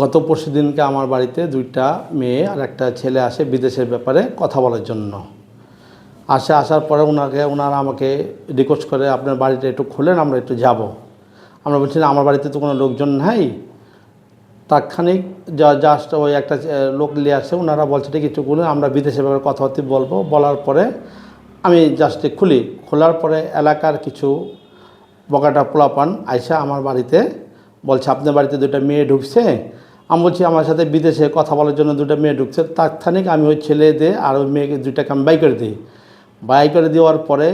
গত পরশু দিনকে আমার বাড়িতে দুইটা মেয়ে আর একটা ছেলে আসে বিদেশের ব্যাপারে কথা বলার জন্য। আসে, আসার পরে ওনাকে ওনারা আমাকে রিকোয়েস্ট করে, আপনার বাড়িটা একটু খোলেন, আমরা একটু যাব। আমরা বলছি আমার বাড়িতে তো কোনো লোকজন নাই। তাৎক্ষণিক যা জাস্ট ওই একটা লোক নিয়ে আসে ওনারা বলছে, ঠিক, একটু খুলে আমরা বিদেশের ব্যাপারে কথাবার্তা বলব। বলার পরে আমি জাস্ট খুলি। খোলার পরে এলাকার কিছু বকাটা পোলাপান আইসা আমার বাড়িতে বলছে, আপনার বাড়িতে দুটো মেয়ে ঢুকছে আমি বলছি, আমার সাথে বিদেশে কথা বলার জন্য দুটো মেয়ে ঢুকছে। তাৎক্ষণিক আমি ওই ছেলে দিয়ে আর ওই মেয়েকে, দুইটাকে আমি বাই করে দিই। বাই করে দেওয়ার পরে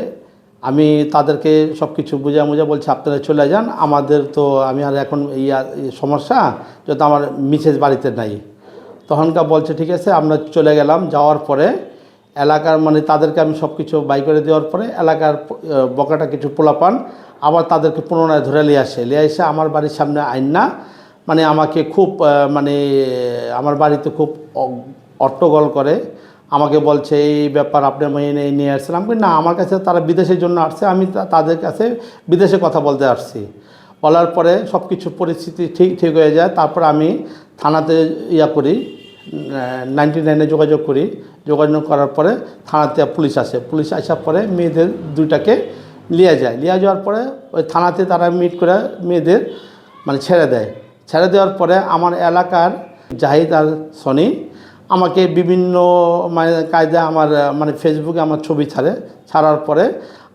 আমি তাদেরকে সব কিছু বুঝা বলছি, আপনারা চলে যান। আমাদের তো, আমি আর এখন ইয়া সমস্যা যেহেতু আমার মিসেস বাড়িতে নাই। তখনকার বলছে, ঠিক আছে, আমরা চলে গেলাম। যাওয়ার পরে এলাকার মানে তাদেরকে আমি সব কিছু বাই করে দেওয়ার পরে এলাকার বকাটা কিছু পোলাপান আবার তাদেরকে পুনরায় ধরে নিয়ে আসে। নিয়ে এসে আমার বাড়ির সামনে আইন না মানে আমাকে খুব মানে আমার বাড়িতে খুব অট্টগোল করে। আমাকে বলছে, এই ব্যাপার আপনি মেয়ে নিয়ে আসছেন। আমি না, আমার কাছে তারা বিদেশের জন্য আসছে, আমি তাদের কাছে বিদেশে কথা বলতে আসছি। বলার পরে সব কিছু পরিস্থিতি ঠিক ঠিক হয়ে যায়। তারপর আমি থানাতে ইয়া করি নাইনটি নাইনে যোগাযোগ করি। যোগাযোগ করার পরে থানাতে পুলিশ আসে। পুলিশ আসার পরে মেয়েদের দুইটাকে নিয়ে যায়। নিয়ে যাওয়ার পরে ওই থানাতে তারা মিট করে মেয়েদের মানে ছেড়ে দেয়। ছেড়ে দেওয়ার পরে আমার এলাকার জাহিদ আর সনি আমাকে বিভিন্ন মানে কায়দায় আমার মানে ফেসবুকে আমার ছবি ছাড়ে। ছাড়ার পরে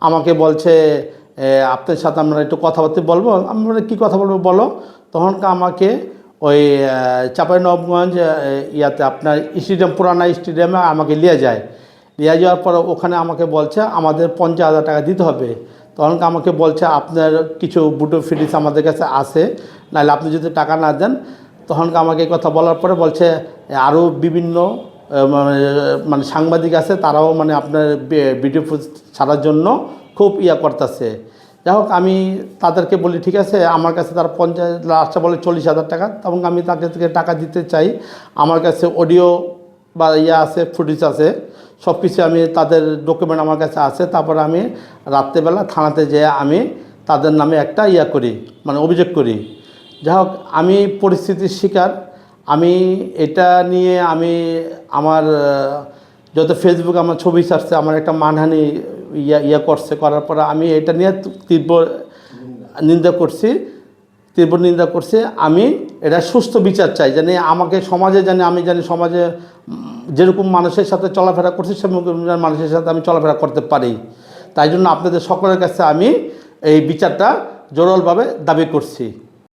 আমাকে বলছে আপনার সাথে আমরা একটু কথাবার্তা বলব? আমি বলি, কী কথা বলব বলো? তখনকার আমাকে ওই চাপাই নবগঞ্জ ইয়াতে আপনার স্টেডিয়াম পুরানা স্টেডিয়ামে আমাকে নিয়ে যায়। নিয়ে যাওয়ার পরে ওখানে আমাকে বলছে আমাদের পঞ্চাশ হাজার টাকা দিতে হবে। তখনকে আমাকে বলছে, আপনার কিছু বুটো ফিটিস আমাদের কাছে আছে, নাহলে আপনি যদি টাকা না দেন তখনকে আমাকে এই কথা বলার পরে বলছে আরও বিভিন্ন মানে মানে সাংবাদিক আছে, তারাও মানে আপনার ভিডিও ছাড়ার জন্য খুব ইয়া করতেছে। যাই হোক, আমি তাদেরকে বলি, ঠিক আছে, আমার কাছে তারা পঞ্চাশ, লাস্টে বলে চল্লিশ হাজার টাকা, তখন আমি তাকে থেকে টাকা দিতে চাই। আমার কাছে অডিও বা ইয়ে আছে ফুটেজ আছে সব কিছু আমি তাদের ডকুমেন্ট আমার কাছে আছে। তারপর আমি রাত্রেবেলা থানাতে যেয়ে আমি তাদের নামে একটা ইয়া করি মানে অভিযোগ করি। যাই হোক, আমি পরিস্থিতির শিকার। আমি এটা নিয়ে আমি আমার, যত ফেসবুক আমার ছবি ছাড়ছে, আমার একটা মানহানি ইয়া ইয়া করছে, করার পরে আমি এটা নিয়ে তীব্র নিন্দা করছি। তীব্র নিন্দা করছে, আমি এটা সুস্থ বিচার চাই, জানি আমাকে সমাজে, জানি আমি জানি সমাজে যেরকম মানুষের সাথে চলাফেরা করছি, সেরকম মানুষের সাথে আমি চলাফেরা করতে পারি। তাই জন্য আপনাদের সকলের কাছে আমি এই বিচারটা জোরালভাবে দাবি করছি।